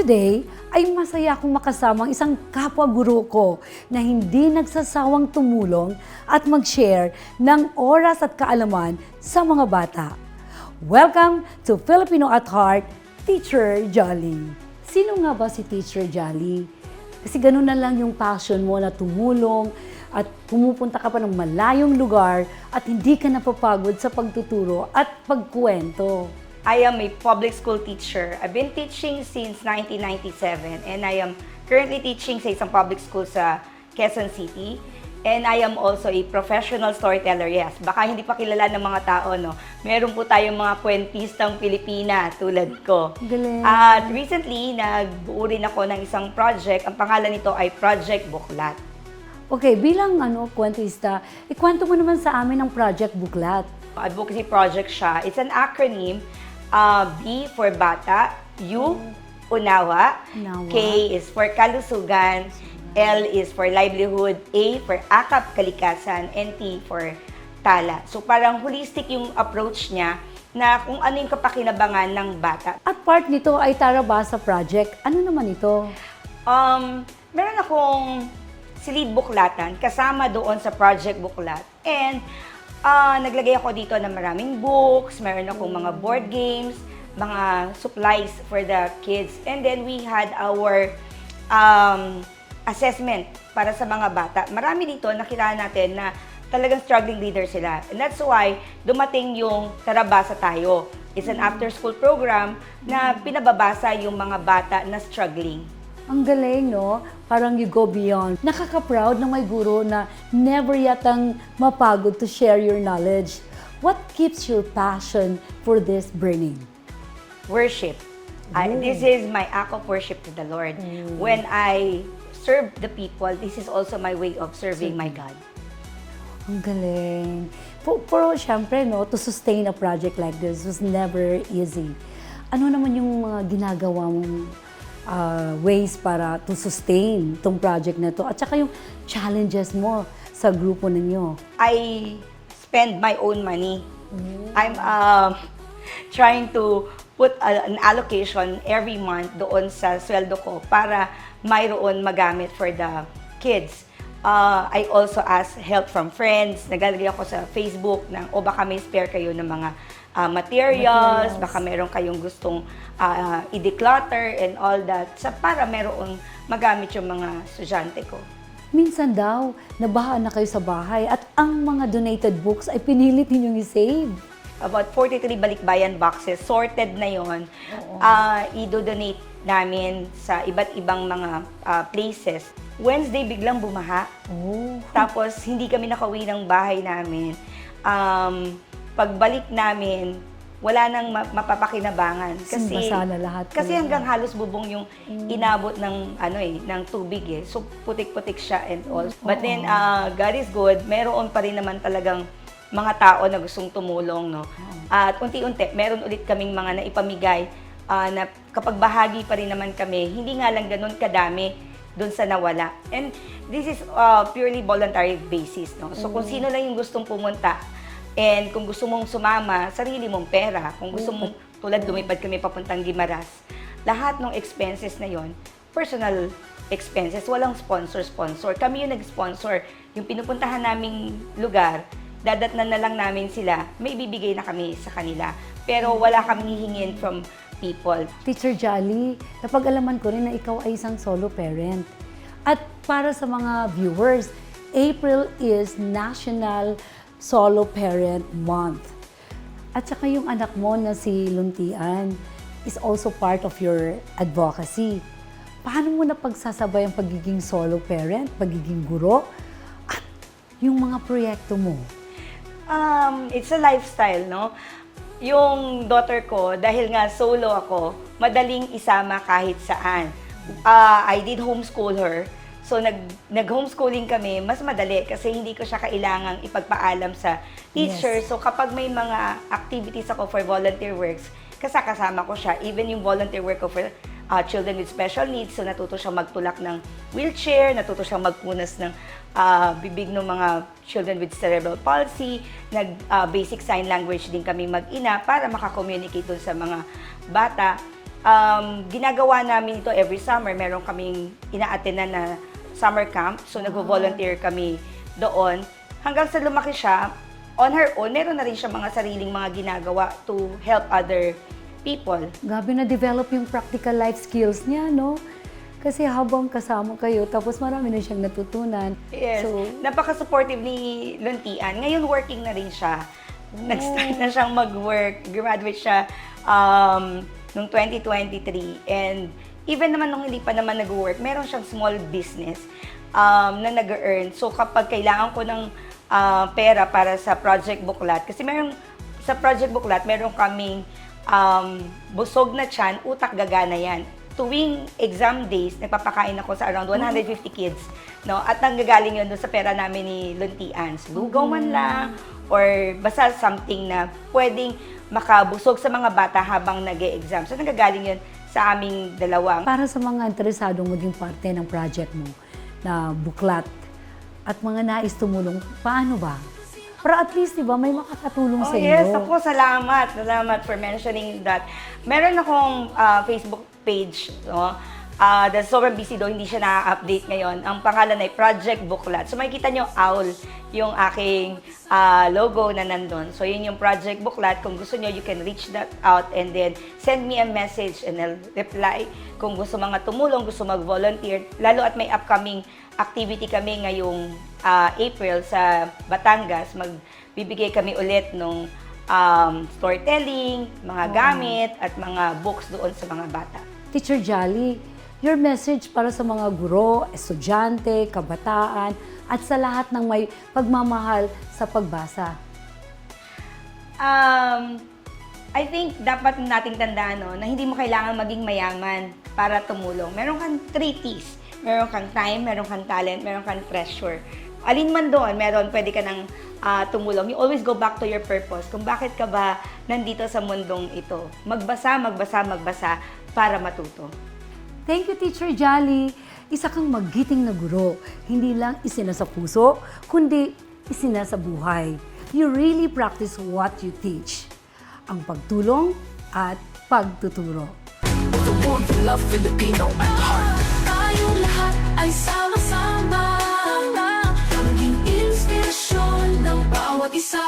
today ay masaya akong makasama ang isang kapwa guro ko na hindi nagsasawang tumulong at mag-share ng oras at kaalaman sa mga bata. Welcome to Filipino at Heart, Teacher Jolly. Sino nga ba si Teacher Jolly? Kasi ganun na lang yung passion mo na tumulong at pumupunta ka pa ng malayong lugar at hindi ka napapagod sa pagtuturo at pagkuwento. I am a public school teacher. I've been teaching since 1997 and I am currently teaching sa isang public school sa Quezon City. And I am also a professional storyteller, yes. Baka hindi pa kilala ng mga tao, no? Meron po tayong mga kwentistang Pilipina tulad ko. Galing. At recently, nagbuo rin ako ng isang project. Ang pangalan nito ay Project Buklat. Okay, bilang ano, kwentista, ikwento mo naman sa amin ang Project Buklat. Advocacy project siya. It's an acronym. Uh, B for bata, U, unawa, Unawa. K is for kalusugan, L is for livelihood, A for akap kalikasan, and T for tala. So parang holistic yung approach niya na kung ano yung kapakinabangan ng bata. At part nito ay Tarabasa Project. Ano naman ito? Um, meron akong silid buklatan kasama doon sa project buklat. And ah, naglagay ako dito ng maraming books, meron akong mga board games, mga supplies for the kids. And then we had our um, assessment para sa mga bata. Marami dito nakilala natin na talagang struggling leader sila. And that's why dumating yung Tarabasa Tayo. It's an after-school program na pinababasa yung mga bata na struggling. Ang galing, no? Parang you go beyond. Nakaka-proud na may guro na never yatang mapagod to share your knowledge. What keeps your passion for this burning? worship. I- this is my act of worship to the Lord. When I serve the people, this is also my way of serving my God. Ang galing. Pero, pero syempre, no, to sustain a project like this was never easy. Ano naman yung mga ginagawa mong ah, ways para to sustain tong project na to? At saka yung challenges mo sa grupo ninyo. I spend my own money. I'm um, trying to put a- an allocation every month doon sa sweldo ko para mayroon magamit for the kids. Uh, I also ask help from friends. Nagalagay ako sa Facebook ng, o baka may spare kayo ng mga uh, materials, Materials. baka meron kayong gustong uh, i-declutter and all that sa para meron magamit yung mga estudyante ko. Minsan daw, nabahaan na kayo sa bahay at ang mga donated books ay pinilit ninyong i-save. about 43 balikbayan boxes, sorted na yon. Ah, i-donate namin sa iba't ibang mga ah, places. Wednesday, biglang bumaha. Oh. Tapos, hindi kami nakauwi ng bahay namin. Um, pagbalik namin, wala nang ma- mapapakinabangan. Kasi, Basa na lahat kasi hanggang halos bubong yung inabot ng, ano eh, ng tubig eh. So, putik-putik siya and all. But then, ah, God is good. Meron pa rin naman talagang mga tao na gustong tumulong, no? At unti-unti, meron ulit kaming mga naipamigay ah, na kapag bahagi pa rin naman kami, hindi nga lang ganun kadami doon sa nawala. And this is ah, purely voluntary basis, no? So kung sino lang yung gustong pumunta and kung gusto mong sumama, sarili mong pera. Kung gusto mong, tulad lumipad kami papuntang Gimaras, lahat ng expenses na yon personal expenses, walang sponsor-sponsor. Kami yung nag-sponsor. Yung pinupuntahan naming lugar, dadatnan na lang namin sila, may bibigay na kami sa kanila. Pero wala kaming hihingin from people. Teacher Jolly, napag-alaman ko rin na ikaw ay isang solo parent. At para sa mga viewers, April is National Solo Parent Month. At saka yung anak mo na si Luntian is also part of your advocacy. Paano mo na pagsasabay ang pagiging solo parent, pagiging guro, at yung mga proyekto mo? Um, it's a lifestyle, no? Yung daughter ko, dahil nga solo ako, madaling isama kahit saan. Ah, I did homeschool her. So, nag, nag-homeschooling kami, mas madali kasi hindi ko siya kailangang ipagpaalam sa teacher. So, kapag may mga activities ako for volunteer works, kasakasama ko siya. Even yung volunteer work ko for uh, children with special needs. So, natuto siya magtulak ng wheelchair, natuto siya magpunas ng uh, bibig ng mga children with cerebral palsy. Nag uh, basic sign language din kami mag-ina para makakommunicate dun sa mga bata. um, ginagawa namin ito every summer. Meron kaming ina-attendan na summer camp. So, nagvo-volunteer kami doon. Hanggang sa lumaki siya, on her own, meron na rin siya mga sariling mga ginagawa to help other people. Gabi na develop yung practical life skills niya, no? Kasi habang kasama kayo, tapos marami na siyang natutunan. Yes. So, Napaka-supportive ni Luntian. Ngayon, working na rin siya. Nag-start na siyang mag-work. Graduate siya um, noong 2023. And even naman nung hindi pa naman nag-work, meron siyang small business um, na nag-earn. So, kapag kailangan ko ng ah, pera para sa project buklat, kasi meron sa project buklat, meron kaming um, busog na tiyan, utak gagana yan. Tuwing exam days, nagpapakain ako sa around 150 kids. No? At nanggagaling yun doon sa pera namin ni Luntian. So, lugaw man lang, or basta something na pwedeng makabusog sa mga bata habang nag exam So, nanggagaling yun sa aming dalawang. para sa mga interesadong maging parte ng project mo na buklat at mga nais tumulong, paano ba? Para at least, di ba, may makakatulong Oh, sa inyo. yes, ako, salamat. Salamat for mentioning that. Meron akong ah, Facebook page, no? Ah, dahil sobrang busy daw, hindi siya na-update ngayon. Ang pangalan ay Project Buklat. So makikita nyo, owl, yung aking ah, logo na nandun. So yun yung Project Buklat. Kung gusto nyo, you can reach that out and then send me a message and I'll reply. Kung gusto mga tumulong, gusto mag-volunteer, lalo at may upcoming activity kami ngayong ah, April sa Batangas. Magbibigay kami ulit nung um, storytelling, mga gamit, at mga books doon sa mga bata. Teacher Jolly, your message para sa mga guro, estudyante, kabataan, at sa lahat ng may pagmamahal sa pagbasa. Um, I think dapat nating tandaan no, na hindi mo kailangan maging mayaman para tumulong. Meron kang three T's. Meron kang time, meron kang talent, meron kang treasure. Alin man doon, meron, pwede ka nang ah, tumulong. You always go back to your purpose. Kung bakit ka ba nandito sa mundong ito. Magbasa, magbasa, magbasa para matuto. Thank you, Teacher Jolly. Isa kang magiting na guro. Hindi lang isina sa puso, kundi isina sa buhay. You really practice what you teach. Ang pagtulong at pagtuturo. And love Filipino at heart Tayong lahat ay sama-sama Maging inspirasyon ng bawat isa